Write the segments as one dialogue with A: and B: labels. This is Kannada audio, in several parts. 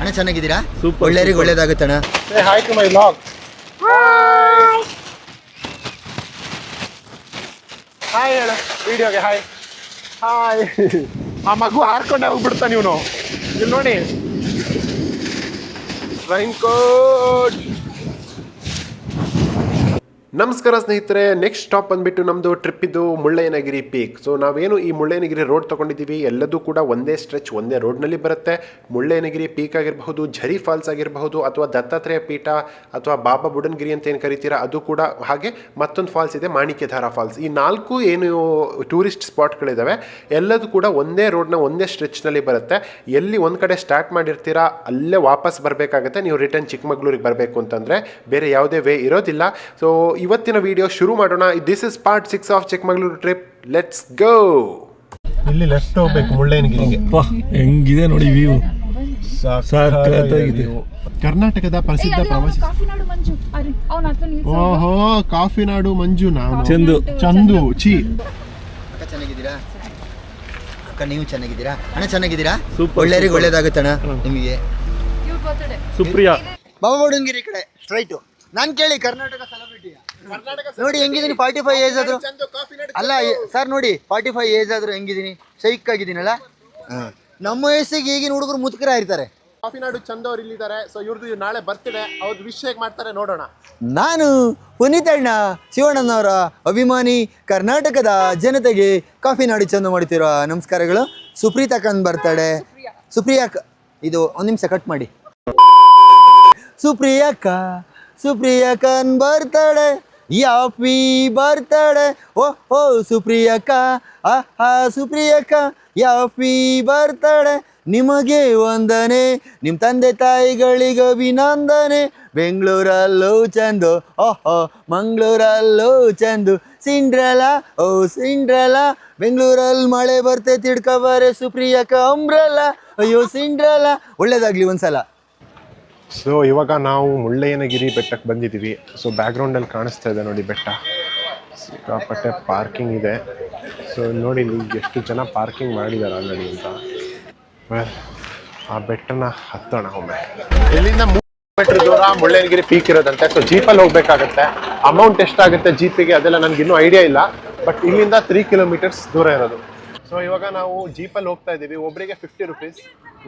A: ಅಣ್ಣ ಚೆನ್ನಾಗಿದ್ದೀರಾ?
B: ಸೂಪರ್
A: ಒಳ್ಳೆಯರಿಗೆ. ಒಳ್ಳೇದಾಗುತ್ತಣ್ಣ.
C: Hi to my vlog hi hi ಹೇಳು. ವಿಡಿಯೋಗೆ ಹಾಯ್ ಹಾಯ್ ಆ ಮಗು ಹಾರ್ಕೊಂಡೆ ಹೋಗ್ಬಿಡ್ತಾನೆ ಇವನು. ಇಲ್ಲಿ ನೋಡಿ. ರೈನ್ ಕೋಟ್ ನಮಸ್ಕಾರ ಸ್ನೇಹಿತರೆ ನೆಕ್ಸ್ಟ್ ಸ್ಟಾಪ್ ಬಂದ್ಬಿಟ್ಟು ನಮ್ಮದು ಟ್ರಿಪ್ ಇದು ಮುಳ್ಳಯ್ಯನಗಿರಿ ಪೀಕ್ ಸೊ ನಾವೇನು ಈ ಮುಳ್ಳಯ್ಯನಗಿರಿ ರೋಡ್ ತೊಗೊಂಡಿದ್ದೀವಿ, ಎಲ್ಲದೂ ಕೂಡ ಒಂದೇ ಸ್ಟ್ರೆಚ್ ಒಂದೇ ರೋಡ್ನಲ್ಲಿ ಬರುತ್ತೆ. ಮುಳ್ಳಯ್ಯನಗಿರಿ ಪೀಕ್ ಆಗಿರಬಹುದು, ಝರಿ ಫಾಲ್ಸ್ ಆಗಿರಬಹುದು, ಅಥವಾ ದತ್ತಾತ್ರೇಯ ಪೀಠ, ಅಥವಾ ಬಾಬಾ ಬುಡನ್ಗಿರಿ ಅಂತ ಏನು ಕರಿತೀರಾ, ಅದು ಕೂಡ ಹಾಗೆ ಮತ್ತೊಂದು ಫಾಲ್ಸ್ ಇದೆ, ಮಾಣಿಕ್ಯಧಾರ ಫಾಲ್ಸ್ ಈ ನಾಲ್ಕು ಏನು ಟೂರಿಸ್ಟ್ ಸ್ಪಾಟ್ಗಳಿದ್ದಾವೆ ಎಲ್ಲದೂ ಕೂಡ ಒಂದೇ ರೋಡ್ನ ಒಂದೇ ಸ್ಟ್ರೆಚ್ನಲ್ಲಿ ಬರುತ್ತೆ. ಎಲ್ಲಿ ಒಂದು ಕಡೆ ಸ್ಟಾರ್ಟ್ ಮಾಡಿರ್ತೀರಾ, ಅಲ್ಲೇ ವಾಪಸ್ ಬರಬೇಕಾಗತ್ತೆ. ನೀವು ರಿಟರ್ನ್ ಚಿಕ್ಕಮಗಳೂರಿಗೆ ಬರಬೇಕು ಅಂತಂದರೆ, ಬೇರೆ ಯಾವುದೇ ವೇ ಇರೋದಿಲ್ಲ. ಸೊ ಇವತ್ತಿನ ವಿಡಿಯೋ ಶುರು ಮಾಡೋಣ. This is part six of Chikkamagaluru trip let's go ಇಲ್ಲಿ ಲೆಫ್ಟ್ ಹೋಗ್ಬೇಕು ಮುಳ್ಳಯ್ಯನಗಿರಿಗೆ
B: ಹೆಂಗಿದೆ ನೋಡಿ ವ್ಯೂ ಸಾಕಾಗಿದೆ.
C: ಕರ್ನಾಟಕದ ಪ್ರಸಿದ್ಧ ಪ್ರವಾಸಿ ಓಹೋ ಕಾಫಿ ನಾಡು ಮಂಜು ನಾವು
B: ಚಂದು.
C: ಚಂದು. ಚಿ
A: ಅಕ್ಕ ಚೆನ್ನಾಗಿದ್ದೀರಾ? ಅಕ್ಕ ನೀವು ಚೆನ್ನಾಗಿದ್ದೀರಾ? ಅಣ್ಣ ಚೆನ್ನಾಗಿದ್ದೀರಾ?
B: ಸೂಪರ್
A: ಒಳ್ಳೆಯರಿಗೆ. ಒಳ್ಳೇದಾಗುತ್ತಣ್ಣ ನಿಮಗೆ.
B: ಸುಪ್ರಿಯಾ
A: ಬಾಬಾ ಬುಡನ್ಗಿರಿ ಕಡೆ ಸ್ಟ್ರೈಟು ನಾನು ಕೇಳಿ ಕರ್ನಾಟಕ ಸೆಲೆಬ್ರಿಟಿ ನೋಡಿ ಹೆಂಗಿದ್ದೀನಿ ಫಾರ್ಟಿ ಫೈವ್ ಏಜ್ ಆದ್ರು ಅಲ್ಲ ಸರ್ ನೋಡಿ ಫಾರ್ಟಿ ಫೈವ್ ಏಜ್ ಆದ್ರು ಹೆಂಗಿದ್ದೀನಿ ಶೈಕ್ ಆಗಿದ್ದೀನಲ್ಲ ಹಾಂ. ನಮ್ಮ ವಯಸ್ಸಿಗೆ ಈಗಿನ ಹುಡುಗರು ಮುದುಕರ ಇರ್ತಾರೆ
C: ಕಾಫಿನಾಡು ಚಂದ ಅವ್ರು ಇಲ್ಲಿದ್ದಾರೆ. ಸೊ ಇವ್ರದ್ದು ನಾಳೆ ಬರ್ತಿದೆ. ಅವ್ರದ್ದು ವಿಶ್ ಹೇಗೆ ಮಾಡ್ತಾರೆ ನೋಡೋಣ.
A: ನಾನು ಪುನೀತಣ್ಣ ಶಿವಣ್ಣನವರ ಅಭಿಮಾನಿ ಕರ್ನಾಟಕದ ಜನತೆಗೆ ಕಾಫಿ ನಾಡು ಚಂದ ಮಾಡ್ತಿರೋ ನಮಸ್ಕಾರಗಳು. ಸುಪ್ರೀತಾ ಕಂದ್ ಬರ್ತಾಳೆ ಸುಪ್ರಿಯಾ. ಇದು ಒಂದು ನಿಮಿಷ ಕಟ್ ಮಾಡಿ. ಸುಪ್ರಿಯಕ್ಕ ಸುಪ್ರಿಯಕ್ಕನ್ ಬರ್ತಾಳೆ ಯಾಪಿ ಬರ್ತಡೆ ಓ ಓ ಸುಪ್ರಿಯಕ್ಕ ಆಹಾ ಸುಪ್ರಿಯಕ್ಕ ಯಾಪಿ ಬರ್ತಡೆ ನಿಮಗೆ ವಂದನೆ ನಿಮ್ಮ ತಂದೆ ತಾಯಿಗಳಿಗೆ ಅಭಿನಂದನೆ ಬೆಂಗಳೂರಲ್ಲೂ ಚಂದು ಓಹೋ ಮಂಗಳೂರಲ್ಲೂ ಚಂದು ಸಿಂಡ್ರಲ ಓ ಸಿಂಡ್ರಲ ಬೆಂಗಳೂರಲ್ಲಿ ಮಳೆ ಬರ್ತೆ ತಿಡ್ಕಬಾರೆ ಸುಪ್ರಿಯಕ್ಕ ಅಂಬ್ರಲ್ಲ ಅಯ್ಯೋ ಸಿಂಡ್ರಲ ಒಳ್ಳೇದಾಗ್ಲಿ ಒಂದ್ಸಲ.
C: ಸೊ ಇವಾಗ ನಾವು ಮುಳ್ಳಯ್ಯನಗಿರಿ ಬೆಟ್ಟಕ್ಕೆ ಬಂದಿದ್ದೀವಿ. ಸೊ ಬ್ಯಾಕ್ಗ್ರೌಂಡಲ್ಲಿ ಕಾಣಿಸ್ತಾ ಇದೆ ನೋಡಿ ಬೆಟ್ಟ. ಸಿಕ್ಕಾಪಟ್ಟೆ ಪಾರ್ಕಿಂಗ್ ಇದೆ. ಸೊ ನೋಡಿ ಎಷ್ಟು ಜನ ಪಾರ್ಕಿಂಗ್ ಮಾಡಿದ್ದಾರೆ ಆಲ್ರೆಡಿ ಅಂತ. ಆ ಬೆಟ್ಟನ ಹತ್ತೋಣ ಒಮ್ಮೆ. ಇಲ್ಲಿಂದ ಮೂರು ಕಿಲೋಮೀಟರ್ ದೂರ ಮುಳ್ಳಯ್ಯನಗಿರಿ ಪೀಕ್ ಇರೋದಂತೆ. ಸೊ ಜೀಪಲ್ಲಿ ಹೋಗ್ಬೇಕಾಗತ್ತೆ. ಅಮೌಂಟ್ ಎಷ್ಟಾಗುತ್ತೆ ಜೀಪಿಗೆ ಅದೆಲ್ಲ ನನಗೆ ಇನ್ನೂ ಐಡಿಯಾ ಇಲ್ಲ. ಬಟ್ ಇಲ್ಲಿಂದ ತ್ರೀ ಕಿಲೋಮೀಟರ್ಸ್ ದೂರ ಇರೋದು. ಸೊ ಇವಾಗ ನಾವು ಜೀಪಲ್ಲಿ ಹೋಗ್ತಾ ಇದ್ದೀವಿ. ಒಬ್ಬರಿಗೆ ಫಿಫ್ಟಿ ರುಪೀಸ್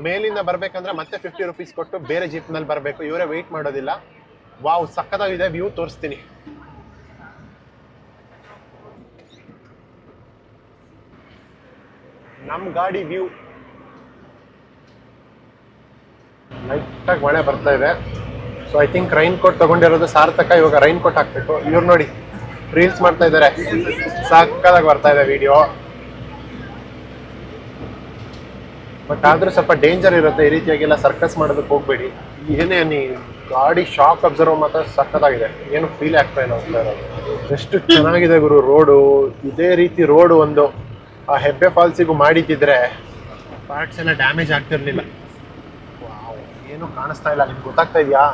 C: ಮೇಲಿಂದ ಬರ್ಬೇಕಂದ್ರೆ ಮತ್ತೆ ಫಿಫ್ಟಿ ರುಪೀಸ್ ಕೊಟ್ಟು ಬೇರೆ ಜೀಪ್ ಜೀಪ್ನಲ್ಲಿ ಬರಬೇಕು. ಇವರೇ ವೆಯ್ಟ್ ಮಾಡೋದಿಲ್ಲ. ವಾವ್ ಸಕ್ಕತ್ತಾಗಿದೆ ವ್ಯೂ ತೋರಿಸ್ತೀನಿ. ನಮ್ಮ ಗಾಡಿ ವ್ಯೂ ಲೈಟಾಗಿ ಮಳೆ ಬರ್ತಾ ಇದೆ. So I think rain coat ತಗೊಂಡಿರೋದು ಸಾರ್ಥಕ. ಇವಾಗ ರೈನ್ ಕೋಟ್ ಹಾಕ್ಬೇಕು. ಇವ್ರು ನೋಡಿ ರೀಲ್ಸ್ ಮಾಡ್ತಾ ಇದ್ದಾರೆ ಸಾಕಾಗಿ ಬರ್ತಾ ಇದೆ ವಿಡಿಯೋ ಬಟ್ ಆದ್ರೂ ಸ್ವಲ್ಪ ಡೇಂಜರ್ ಇರುತ್ತೆ, ಈ ರೀತಿಯಾಗೆಲ್ಲ ಸರ್ಕಸ್ ಮಾಡೋದಕ್ಕೆ ಹೋಗ್ಬೇಡಿ. ಏನೇ ನೀ ಗಾಡಿ ಶಾಕ್ ಅಬ್ಸರ್ವ್ ಮಾತ್ರ ಸಕ್ಕತ್ತಾಗಿದೆ ಏನು ಫೀಲ್ ಆಗ್ತಾ ಇಲ್ಲ ಅಂತ ಎಷ್ಟು ಚೆನ್ನಾಗಿದೆ ಗುರು ರೋಡು ಇದೇ ರೀತಿ ರೋಡ್ ಒಂದು. ಆ ಹೆಬ್ಬೆ ಫಾಲ್ಸಿಗೂ ಮಾಡಿದ್ದಿದ್ರೆ ಪಾರ್ಟ್ಸ್ ಎಲ್ಲ ಡ್ಯಾಮೇಜ್ ಆಗ್ತಿರ್ಲಿಲ್ಲ. ಏನು ಕಾಣಿಸ್ತಾ ಇಲ್ಲ. ನಿಮ್ಗೆ ಗೊತ್ತಾಗ್ತಾ ಇದೆಯಾ?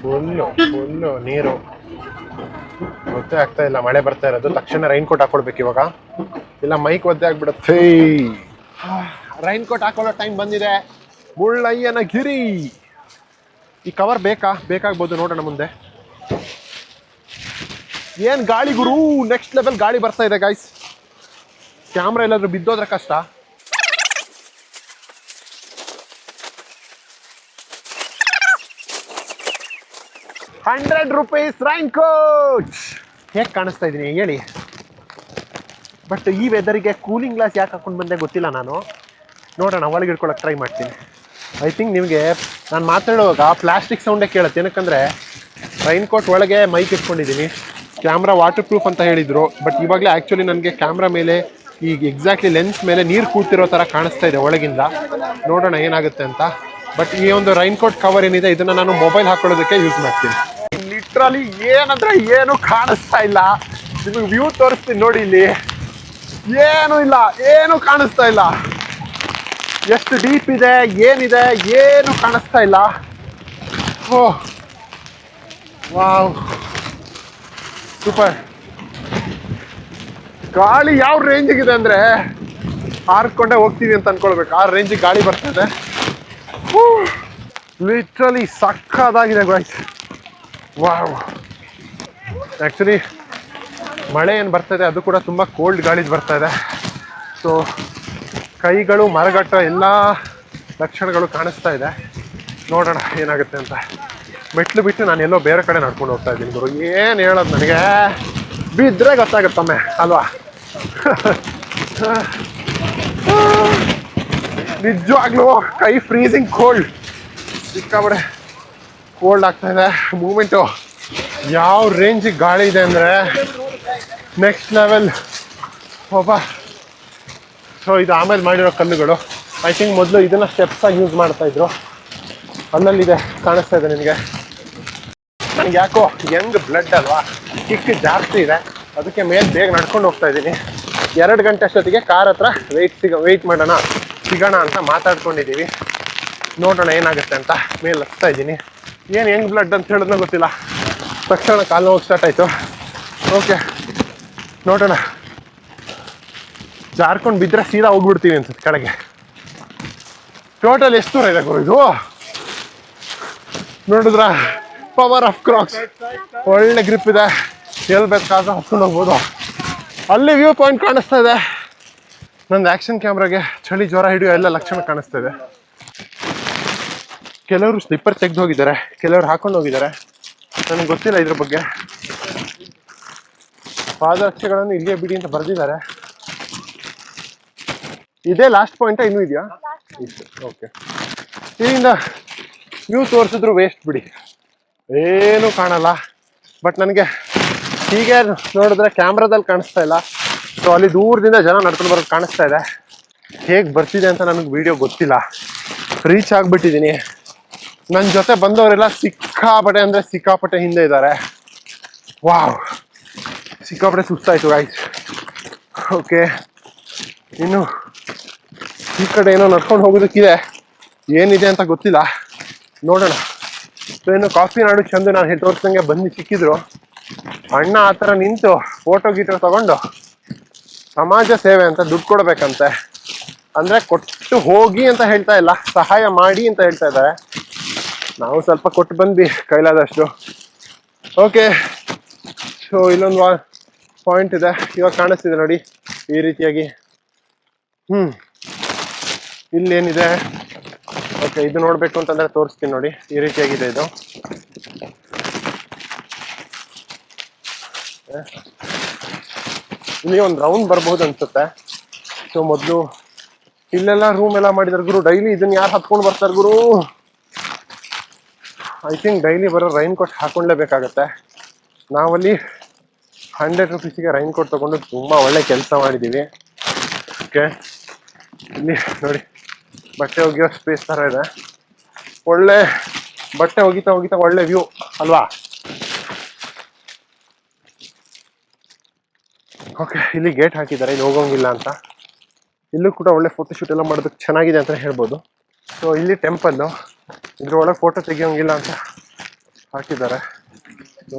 C: ಫುಲ್ಲು ಫುಲ್ಲು ನೀರು. ಗೊತ್ತೇ ಆಗ್ತಾ ಇಲ್ಲ. ಮಳೆ ಬರ್ತಾ ಇರೋದು. ತಕ್ಷಣ ರೈನ್ ಕೋಟ್ ಹಾಕೊಳ್ಬೇಕು ಇವಾಗ. ಇಲ್ಲ ಮೈಕ್ ಒದ್ದೆ ಆಗ್ಬಿಡುತ್ತೆ. ರೈನ್ ಕೋಟ್ ಹಾಕೊಳ್ಳೋ ಟೈಮ್ ಬಂದಿದೆ. ಮುಳ್ಳಯ್ಯನ ಗಿರಿ. ಈ ಕವರ್ ಬೇಕಾ? ಬೇಕಾಗ್ಬೋದು ನೋಡೋಣ ಮುಂದೆ. ಏನು ಗಾಳಿ ಗುರು? ನೆಕ್ಸ್ಟ್ ಲೆವೆಲ್ ಗಾಳಿ ಬರ್ತಾ ಇದೆ ಗಾಯ್ಸ್ ಕ್ಯಾಮ್ರಾ ಎಲ್ಲಾದ್ರೂ ಬಿದ್ದೋದ್ರೆ ಕಷ್ಟ. ಹಂಡ್ರೆಡ್ ರುಪೀಸ್ ರೈನ್ ಕೋಚ್ ಹೇಗೆ ಕಾಣಿಸ್ತಾ ಇದ್ದೀನಿ ಹೇಳಿ. ಬಟ್ ಈ ವೆದರಿಗೆ ಕೂಲಿಂಗ್ ಗ್ಲಾಸ್ ಯಾಕೆ ಹಾಕೊಂಡು ಬಂದೆ ಗೊತ್ತಿಲ್ಲ ನಾನು. ನೋಡೋಣ, ಒಳಗೆ ಇಟ್ಕೊಳಕ್ಕೆ ಟ್ರೈ ಮಾಡ್ತೀನಿ. ಐ ಥಿಂಕ್ ನಿಮಗೆ, ನಾನು ಮಾತಾಡುವಾಗ ಪ್ಲಾಸ್ಟಿಕ್ ಸೌಂಡೇ ಕೇಳುತ್ತೆ. ಏನಕ್ಕಂದರೆ, ರೈನ್ ಕೋಟ್ ಒಳಗೆ ಮೈಕ್ ಇಟ್ಕೊಂಡಿದ್ದೀನಿ ಕ್ಯಾಮ್ರಾ ವಾಟರ್ ಪ್ರೂಫ್ ಅಂತ ಹೇಳಿದರು. ಬಟ್ ಇವಾಗಲೇ ಆ್ಯಕ್ಚುಲಿ ನನಗೆ ಕ್ಯಾಮ್ರಾ ಮೇಲೆ ಈಗ ಎಕ್ಸಾಕ್ಟ್ಲಿ ಲೆನ್ಸ್ ಮೇಲೆ ನೀರು ಕೂತಿರೋ ಥರ ಕಾಣಿಸ್ತಾ ಇದೆ ಒಳಗಿಂದ. ನೋಡೋಣ ಏನಾಗುತ್ತೆ ಅಂತ. ಬಟ್ ಈ ಒಂದು ರೈನ್ ಕೋಟ್ ಕವರ್ ಏನಿದೆ, ಇದನ್ನ ನಾನು ಮೊಬೈಲ್ ಹಾಕೊಳ್ಳೋದಕ್ಕೆ ಯೂಸ್ ಮಾಡ್ತೀನಿ. ಲಿಟ್ರಲಿ ಏನಂದ್ರೆ ಏನು ಕಾಣಿಸ್ತಾ ಇಲ್ಲ. ನಿಮಗೆ ವ್ಯೂ ತೋರಿಸ್ತೀನಿ ನೋಡಿ ಇಲ್ಲಿ. ಏನು ಇಲ್ಲ, ಏನು ಕಾಣಿಸ್ತಾ ಇಲ್ಲ. ಎಷ್ಟು ಡೀಪ್ ಇದೆ, ಏನಿದೆ, ಏನು ಕಾಣಿಸ್ತಾ ಇಲ್ಲ. ಓ, ವಾವ್. ಸೂಪರ್ ಗಾಳಿ ಯಾವ ರೇಂಜಿಗಿದೆ ಅಂದರೆ ಹಾರ್ಕೊಂಡೆ ಹೋಗ್ತೀವಿ ಅಂತ ಅನ್ಕೊಳ್ಬೇಕು. ಆ ರೇಂಜಿಗೆ ಗಾಳಿ ಬರ್ತದೆ ಲಿಟ್ರಲಿ ಸಕ್ಕದಾಗಿದೆ ಗಾಯ್ಸ್ ವಾವ್ ಆ್ಯಕ್ಚುಲಿ ಮಳೆ ಏನು ಬರ್ತದೆ ಅದು ಕೂಡ ತುಂಬ ಕೋಲ್ಡ್ ಗಾಳಿದು ಬರ್ತಾ ಇದೆ. ಸೊ ಕೈಗಳು, ಮರಗಟ್ಟ ಎಲ್ಲ ಲಕ್ಷಣಗಳು ಕಾಣಿಸ್ತಾ ಇದೆ. ನೋಡೋಣ ಏನಾಗುತ್ತೆ ಅಂತ. ಮೆಟ್ಲು ಬಿಟ್ಟು ನಾನು ಎಲ್ಲೋ ಬೇರೆ ಕಡೆ ನಡ್ಕೊಂಡು ಹೋಗ್ತಾ ಇದ್ದೀನಿ ಗುರು. ಏನು ಹೇಳೋದು ನನಗೆ? ಬಿದ್ದರೆ ಗೊತ್ತಾಗುತ್ತಮ್ಮೆ ಅಲ್ವಾ? ನಿಜವಾಗ್ಲೂ ಕೈ ಫ್ರೀಸಿಂಗ್ ಕೋಲ್ಡ್ ಸಿಕ್ಕಾಬಡೆ ಕೋಲ್ಡ್ ಆಗ್ತಾ ಇದೆ. ಮೂಮೆಂಟು ಯಾವ ರೇಂಜಿಗೆ ಗಾಳಿ ಇದೆ ಅಂದರೆ ನೆಕ್ಸ್ಟ್ ಲೆವೆಲ್ ಒಬ್ಬ ಸೊ ಇದು ಆಮೇಲೆ ಮಾಡಿರೋ ಕಲ್ಲುಗಳು. ಐ ಥಿಂಕ್ ಮೊದಲು ಇದನ್ನು ಸ್ಟೆಪ್ಸ್ ಆಗಿ ಯೂಸ್ ಮಾಡ್ತಾ ಇದ್ರು. ಅಲ್ಲಲ್ಲಿದೆ, ಕಾಣಿಸ್ತಾ ಇದೆ ನಿನಗೆ. ನನಗೆ ಯಾಕೋ ಯಂಗ್ ಬ್ಲಡ್ ಅಲ್ವಾ? ಕಿಕ್ ಜಾಸ್ತಿ ಇದೆ. ಅದಕ್ಕೆ ಮೇಲೆ ಬೇಗ ನಡ್ಕೊಂಡು ಹೋಗ್ತಾ ಇದ್ದೀನಿ. ಎರಡು ಗಂಟೆ ಅಷ್ಟೊತ್ತಿಗೆ ಕಾರ್ ಹತ್ರ ವೆಯ್ಟ್ ಸಿಗ ವೆಯ್ಟ್ ಮಾಡೋಣ. ಸಿಗೋಣ ಅಂತ ಮಾತಾಡ್ಕೊಂಡಿದ್ದೀವಿ. ನೋಡೋಣ ಏನಾಗುತ್ತೆ ಅಂತ ಮೇಲೆ ಹತ್ತಾ ಇದ್ದೀನಿ. ಏನು ಹೆಂಗೆ ಬ್ಲಡ್ ಅಂತ ಹೇಳೋದನ್ನ ಗೊತ್ತಿಲ್ಲ. ತಕ್ಷಣ ಕಾಲು ಹೋಗಿ ಸ್ಟಾರ್ಟ್ ಆಯಿತು. ಓಕೆ ನೋಡೋಣ. ಜಾರ್ಕೊಂಡು ಬಿದ್ದರೆ ಸೀದಾ ಹೋಗ್ಬಿಡ್ತೀವಿ ಅನ್ಸುತ್ತೆ ಕೆಳಗೆ. ಟೋಟಲ್ ಎಷ್ಟು ದೂರ ಇದೆ ಗುರು ಇದು? ನೋಡಿದ್ರ? ಪವರ್ ಆಫ್ ಕ್ರಾಕ್ಸ್ ಒಳ್ಳೆ ಗ್ರಿಪ್ ಇದೆ. ಎಲ್ಲಿ ಬೇಕಾದ್ರೂ ಹತ್ಕೊಂಡು ಹೋಗ್ಬೋದು. ಅಲ್ಲಿ ವ್ಯೂ ಪಾಯಿಂಟ್ ಕಾಣಿಸ್ತಾ ಇದೆ. ನಂದು ಆ್ಯಕ್ಷನ್ ಕ್ಯಾಮ್ರಾಗೆ ಚಳಿ ಜ್ವರ ಹಿಡಿಯೋ ಎಲ್ಲ ಲಕ್ಷಣ ಕಾಣಿಸ್ತಾ ಇದೆ. ಕೆಲವರು ಸ್ಲಿಪ್ಪರ್ ತೆಗೆದು ಹೋಗಿದ್ದಾರೆ, ಕೆಲವರು ಹಾಕೊಂಡು ಹೋಗಿದ್ದಾರೆ. ನನಗೆ ಗೊತ್ತಿಲ್ಲ ಇದ್ರ ಬಗ್ಗೆ. ಪಾದರಕ್ಷೆಗಳನ್ನು ಇಲ್ಲಿಗೆ ಬಿಡಿ ಅಂತ ಬರೆದಿದ್ದಾರೆ. ಇದೇ ಲಾಸ್ಟ್ ಪಾಯಿಂಟ್ ಇನ್ನೂ ಇದೆಯಾ? ಓಕೆ ಇಲ್ಲಿಂದ ನೀವು ತೋರಿಸಿದ್ರು ವೇಸ್ಟ್ ಬಿಡಿ. ಏನೂ ಕಾಣಲ್ಲ. ಬಟ್ ನನಗೆ ಹೀಗೆ ನೋಡಿದ್ರೆ ಕ್ಯಾಮ್ರಾದಲ್ಲಿ ಕಾಣಿಸ್ತಾ ಇಲ್ಲ. ಸೊ ಅಲ್ಲಿ ದೂರದಿಂದ ಜನ ನಡ್ಕೊಂಡು ಬರೋದು ಕಾಣಿಸ್ತಾ ಇದೆ. ಹೇಗೆ ಬರ್ತಿದೆ ಅಂತ ನನಗೆ ವಿಡಿಯೋ ಗೊತ್ತಿಲ್ಲ. ರೀಚ್ ಆಗಿಬಿಟ್ಟಿದ್ದೀನಿ ನನ್ನ ಜೊತೆ ಬಂದವರೆಲ್ಲ ಸಿಕ್ಕಾಪಟೆ ಅಂದರೆ ಸಿಕ್ಕಾಪಟೆ ಹಿಂದೆ ಇದ್ದಾರೆ. ವಾವ್ ಸಿಕ್ಕಾಪಟೆ ಸುಸ್ತಾಯಿತು ಗಾಯ್ಸ್ ಓಕೆ ಇನ್ನು ಈ ಕಡೆ ಏನೋ ನಡ್ಕೊಂಡು ಹೋಗೋದಕ್ಕಿದೆ. ಏನಿದೆ ಅಂತ ಗೊತ್ತಿಲ್ಲ. ನೋಡೋಣ. ಸೊ ಇನ್ನು ಕಾಫಿ ನಾಡು ಚಂದ ನಾನು ತೋರಿಸ್ದಂಗೆ ಬಂದು ಸಿಕ್ಕಿದ್ರು. ಅಣ್ಣ ಆ ಥರ ನಿಂತು ಫೋಟೋ ಗೀಟೋ ತಗೊಂಡು ಸಮಾಜ ಸೇವೆ ಅಂತ ದುಡ್ಡು ಕೊಡ್ಬೇಕಂತೆ. ಅಂದ್ರೆ ಕೊಟ್ಟು ಹೋಗಿ ಅಂತ ಹೇಳ್ತಾ ಇಲ್ಲ, ಸಹಾಯ ಮಾಡಿ ಅಂತ ಹೇಳ್ತಾ ಇದ್ದಾರೆ. ನಾವು ಸ್ವಲ್ಪ ಕೊಟ್ಟು ಬಂದ್ವಿ ಕೈಲಾದಷ್ಟು. ಓಕೆ ಸೊ ಇಲ್ಲೊಂದು ಪಾಯಿಂಟ್ ಇದೆ. ಇವಾಗ ಕಾಣಿಸ್ತಿದೆ ನೋಡಿ, ಈ ರೀತಿಯಾಗಿ. ಹ್ಮ್. ಇಲ್ಲೇನಿದೆ? ಓಕೆ ಇದು ನೋಡ್ಬೇಕು ಅಂತಂದ್ರೆ ತೋರಿಸ್ತೀನಿ ನೋಡಿ, ಈ ರೀತಿಯಾಗಿದೆ ಇದು. ಇಲ್ಲಿ ಒಂದು ರೌಂಡ್ ಬರ್ಬೋದು ಅನ್ಸುತ್ತೆ. ಸೊ ಮೊದಲು ಇಲ್ಲೆಲ್ಲ ರೂಮ್ ಎಲ್ಲ ಮಾಡಿದಾರೆ ಗುರು. ಡೈಲಿ ಇದನ್ನ ಯಾರು ಹತ್ಕೊಂಡು ಬರ್ತಾರೆ ಗುರು? ಐ ಥಿಂಕ್ ಡೈಲಿ ಬರೋ ರೈನ್ ಕೋಟ್ ಹಾಕೊಂಡ್ಲೇಬೇಕಾಗತ್ತೆ. ನಾವಲ್ಲಿ ಹಂಡ್ರೆಡ್ ರುಪೀಸಿಗೆ ರೈನ್ ಕೋಟ್ ತಗೊಂಡು ತುಂಬಾ ಒಳ್ಳೆ ಕೆಲಸ ಮಾಡಿದ್ದೀವಿ ಓಕೆ ಇಲ್ಲಿ ನೋಡಿ, ಬಟ್ಟೆ ಒಗೆಯೋ ಸ್ಪೇಸ್ ಥರ ಇದೆ. ಒಳ್ಳೆ ಬಟ್ಟೆ ಒಗಿತಾ ಒಗಿತಾ ಒಳ್ಳೆ ವ್ಯೂ ಅಲ್ವಾ? ಓಕೆ, ಇಲ್ಲಿ ಗೇಟ್ ಹಾಕಿದ್ದಾರೆ, ಇಲ್ಲಿ ಹೋಗೋಂಗಿಲ್ಲ ಅಂತ. ಇಲ್ಲೂ ಕೂಡ ಒಳ್ಳೆ ಫೋಟೋ ಶೂಟ್ ಎಲ್ಲ ಮಾಡೋದಕ್ಕೆ ಚೆನ್ನಾಗಿದೆ ಅಂತ ಹೇಳ್ಬೋದು. ಸೊ ಇಲ್ಲಿ ಟೆಂಪಲ್ಲು ಇದ್ರೊಳಗೆ ಫೋಟೋ ತೆಗಿಯೋಂಗಿಲ್ಲ ಅಂತ ಹಾಕಿದ್ದಾರೆ. ಸೊ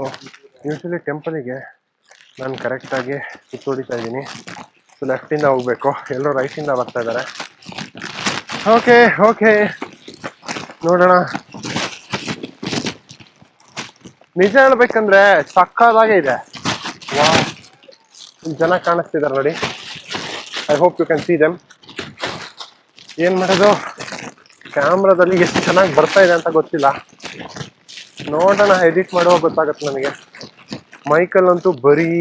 C: ಯೂಶಲಿ ಟೆಂಪಲಿಗೆ ನಾನು ಕರೆಕ್ಟಾಗಿ ಸುತ್ತೋಡಿತಾ ಇದ್ದೀನಿ. ಸೊ ಲೆಫ್ಟಿಂದ ಹೋಗ್ಬೇಕು. ಎಲ್ಲರೂ ರೈಟಿಂದ ಬರ್ತಾ ಇದ್ದಾರೆ. ಓಕೆ ಓಕೆ ನೋಡೋಣ. ನಿಜ ಹೇಳ್ಬೇಕಂದ್ರೆ ಸಕ್ಕದಾಗೆ ಇದೆ. ವಾ ಜನ ಕಾಣಿಸ್ತಿದ್ದಾರೆ ನೋಡಿ. I hope you can see them ಏನು ಮಾಡೋದು? ಕ್ಯಾಮ್ರಾದಲ್ಲಿ ಎಷ್ಟು ಚೆನ್ನಾಗಿ ಬರ್ತಾ ಇದೆ ಅಂತ ಗೊತ್ತಿಲ್ಲ. ನೋಡೋಣ ಎಡಿಟ್ ಮಾಡುವಾಗ ಗೊತ್ತಾಗುತ್ತೆ ನನಗೆ ಮೈಕಲ್ ಅಂತೂ ಬರೀ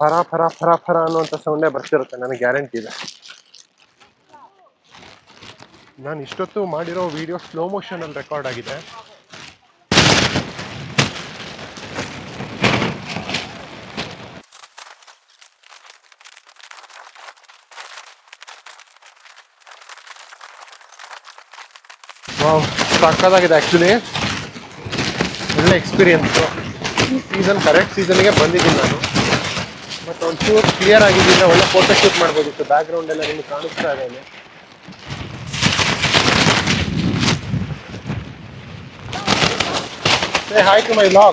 C: ಫರ ಫರ ಫರ ಫರ ಅನ್ನುವಂಥ ಸೌಂಡೇ ಬರ್ತಿರುತ್ತೆ, ನನಗೆ ಗ್ಯಾರಂಟಿ ಇದೆ. ನಾನು ಇಷ್ಟೊತ್ತು ಮಾಡಿರೋ ವಿಡಿಯೋ ಸ್ಲೋ ಮೋಷನಲ್ಲಿ ರೆಕಾರ್ಡ್ ಆಗಿದೆ. ಸಕ್ಕದಾಗಿದೆ ಆ್ಯಕ್ಚುಲಿ ಒಳ್ಳೆ ಎಕ್ಸ್ಪೀರಿಯನ್ಸು ಈ ಸೀಸನ್ ಕರೆಕ್ಟ್ ಸೀಸನ್ಗೆ ಬಂದಿದ್ದೀನಿ ನಾನು. ಬಟ್ ಒಂಚೂರು ಕ್ಲಿಯರ್ ಆಗಿದ್ದೀನಿ ಒಳ್ಳೆ ಫೋಟೋ ಶೂಟ್ ಮಾಡ್ಬೋದಿತ್ತು ಬ್ಯಾಕ್ಗ್ರೌಂಡ್ ಎಲ್ಲ ನಿಮ್ಗೆ ಕಾಣಿಸ್ತಾ ಇದೆ ಇಲ್ಲಿ hi to my my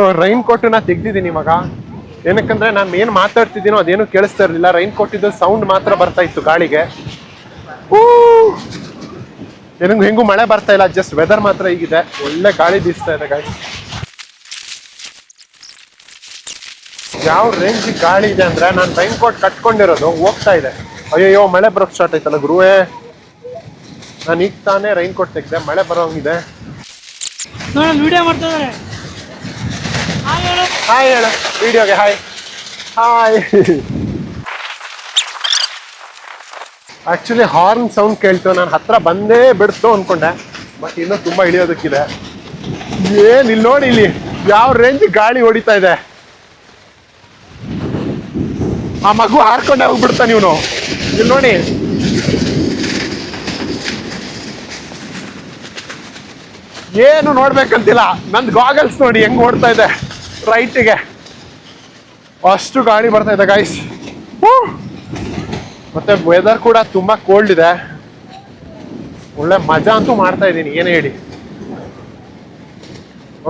C: so rain ಕೋಟನ್ನ ತೆಗ್ದಿದ್ದೀನಿ ಇವಾಗ ಏನಕ್ಕಂದ್ರೆ ನಾನು ಏನು ಮಾತಾಡ್ತಿದ್ದೀನೋ ಅದೇನು ಕೇಳಿಸ್ತಾ ಇರಲಿಲ್ಲ. ರೈನ್ ಕೋಟ್ ಇದ್ದ ಸೌಂಡ್ ಮಾತ್ರ ಬರ್ತಾ ಇತ್ತು ಗಾಳಿಗೆ. ಏನಂಗ್ ಹೆಂಗೂ ಮಳೆ ಬರ್ತಾ ಇಲ್ಲ ಜಸ್ಟ್ ವೆದರ್ ಮಾತ್ರ ಈಗಿದೆ ಒಳ್ಳೆ ಗಾಳಿ ಬೀಸ್ತಾ ಇದೆ ಗಾಳಿ ಯಾವ ರೇಂಜ್ ಗಾಳಿ ಇದೆ ಅಂದ್ರೆ ನಾನು ರೈನ್ ಕೋಟ್ ಕಟ್ಕೊಂಡಿರೋದು ಹೋಗ್ತಾ ಇದೆ. ಅಯ್ಯಯ್ಯೋ, ಮಳೆ ಬರೋಕ್ ಸ್ಟಾರ್ಟ್ ಆಯ್ತಲ್ಲ ಗುರುವೇ. ನಾನು ಈಗ ತಾನೇ ರೈನ್ ಕೋಟ್ ತೆಗ್ದೆ, ಮಳೆ ಬರೋಂಗಿದೆ.
D: ವಿಡಿಯೋ ಮಾಡ್ತಾ ಹಾಯ್ ಹೇಳು
C: ವಿಡಿಯೋಗೆ hi hi actually horn sound ಕೇಳ್ತು ನಾನು ಹತ್ರ ಬಂದೇ ಬಿಡ್ತು ಅನ್ಕೊಂಡೆ ಬಟ್ ಇನ್ನೂ ತುಂಬಾ ಇಳಿಯೋದಕ್ಕಿದೆ ಏನು ಇಲ್ಲಿ ನೋಡಿ ಇಲ್ಲಿ ಯಾವ ರೇಂಜ್ ಗಾಳಿ ಹೊಡಿತಾ ಇದೆ. ಆ ಮಗು ಹಾರ್ಕೊಂಡೆ ಹೋಗ್ಬಿಡ್ತಾ ನೀವು ಇಲ್ಲಿ ನೋಡಿ. ಏನು ನೋಡ್ಬೇಕಂತಿಲ್ಲ ನಂದು ಗಾಗಲ್ಸ್ ನೋಡಿ ಹೆಂಗ್ ಓಡ್ತಾ ಇದೆ. ರೈಟಿಗೆ ಅಷ್ಟು ಗಾಳಿ ಬರ್ತಾ ಇದೆ ಗೈಸ್ ಮತ್ತೆ ವೆದರ್ ಕೂಡ ತುಂಬಾ ಕೋಲ್ಡ್ ಇದೆ. ಒಳ್ಳೆ ಮಜಾ ಅಂತೂ ಮಾಡ್ತಾ ಇದ್ದೀನಿ, ಏನು ಹೇಳಿ.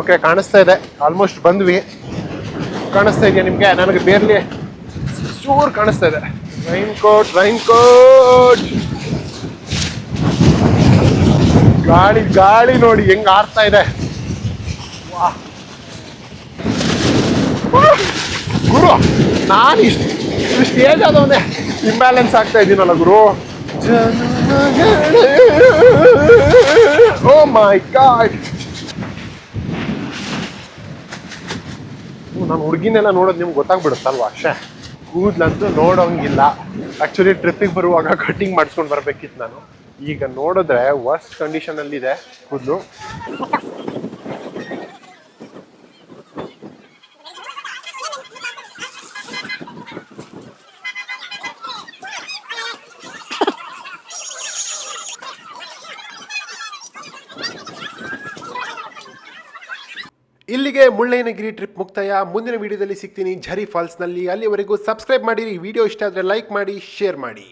C: ಓಕೆ ಕಾಣಿಸ್ತಾ ಇದೆ. ಆಲ್ಮೋಸ್ಟ್ ಬಂದ್ವಿ. ಕಾಣಿಸ್ತಾ ಇದೆಯಾ ನಿಮ್ಗೆ? ನನಗೆ ಬೇರ್ಲಿ ಚೂರು ಕಾಣಿಸ್ತಾ ಇದೆ. ರೈನ್ ಕೋಟ್ ರೈನ್ ಕೋಟ್ ಗಾಳಿ ಗಾಳಿ ನೋಡಿ ಹೆಂಗ್ ಆರ್ತಾ ಇದೆ. ವಾಹ್. ಗುರು, ನಾನು ಇಷ್ಟು ಇಷ್ಟು ಏಜ್ ಆದವನೇ ಇಂಬ್ಯಾಲೆನ್ಸ್ ಆಗ್ತಾ ಇದ್ದೀನಲ್ಲ ಗುರು. ಓ ಮೈ ಗಾಡ್. ನಾನು ಹುಡುಗಿನೆಲ್ಲ ನೋಡೋದು ನಿಮ್ಗೆ ಗೊತ್ತಾಗ್ಬಿಡುತ್ತಲ್ವ? ಅಷ್ಟೇ ಕೂದ್ಲಂತೂ ನೋಡೋಂಗಿಲ್ಲ. ಆ್ಯಕ್ಚುಲಿ ಟ್ರಿಪ್ಪಿಗೆ ಬರುವಾಗ ಕಟಿಂಗ್ ಮಾಡಿಸ್ಕೊಂಡು ಬರಬೇಕಿತ್ತು ನಾನು. ಈಗ ನೋಡಿದ್ರೆ ವರ್ಸ್ಟ್ ಕಂಡೀಷನಲ್ಲಿದೆ ಕೂದಲು. ಇಲ್ಲಿಗೆ ಮುಳ್ಳಯ್ಯನಗಿರಿ ಟ್ರಿಪ್ ಮುಕ್ತಾಯ. ಮುಂದಿನ ವಿಡಿಯೋದಲ್ಲಿ ಸಿಗ್ತೀನಿ ಝರಿ ಫಾಲ್ಸ್ನಲ್ಲಿ ಅಲ್ಲಿವರೆಗೂ ಸಬ್ಸ್ಕ್ರೈಬ್ ಮಾಡಿರಿ. ವಿಡಿಯೋ ಇಷ್ಟ ಆದರೆ ಲೈಕ್ ಮಾಡಿ ಶೇರ್ ಮಾಡಿ.